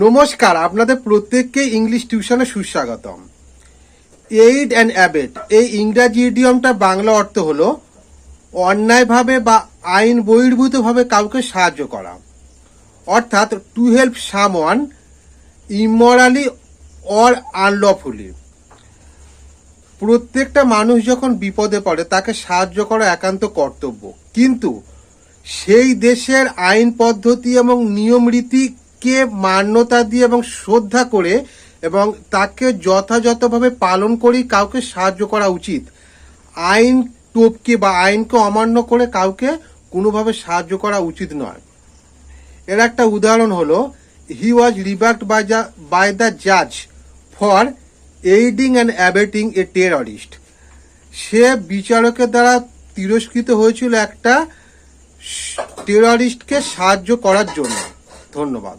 নমস্কার, আপনাদের প্রত্যেককে ইংলিশ টিউশনে সুস্বাগতম। এইড অ্যান্ড অ্যাবেট, এই ইংরাজি ইডিয়মটা বাংলা অর্থ হলো অন্যায়ভাবে বা আইন বহির্ভূতভাবে কাউকে সাহায্য করা। অর্থাৎ to help someone immorally or unlawfully প্রত্যেকটা মানুষ যখন বিপদে পড়ে, তাকে সাহায্য করা একান্ত কর্তব্য। কিন্তু সেই দেশের আইন পদ্ধতি এবং নিয়ম রীতিকে মান্যতা দিয়ে এবং শ্রদ্ধা করে এবং তাকে যথাযথভাবে পালন করেই কাউকে সাহায্য করা উচিত। আইন টোপকে বা আইনকে অমান্য করে কাউকে কোনোভাবে সাহায্য করা উচিত নয়। এর একটা উদাহরণ হলো he was rebuked by the by the জাজ for aiding and abetting a terrorist সে বিচারকের দ্বারা তিরস্কৃত হয়েছিল একটা টেররিস্টকে সাহায্য করার জন্য। ধন্যবাদ।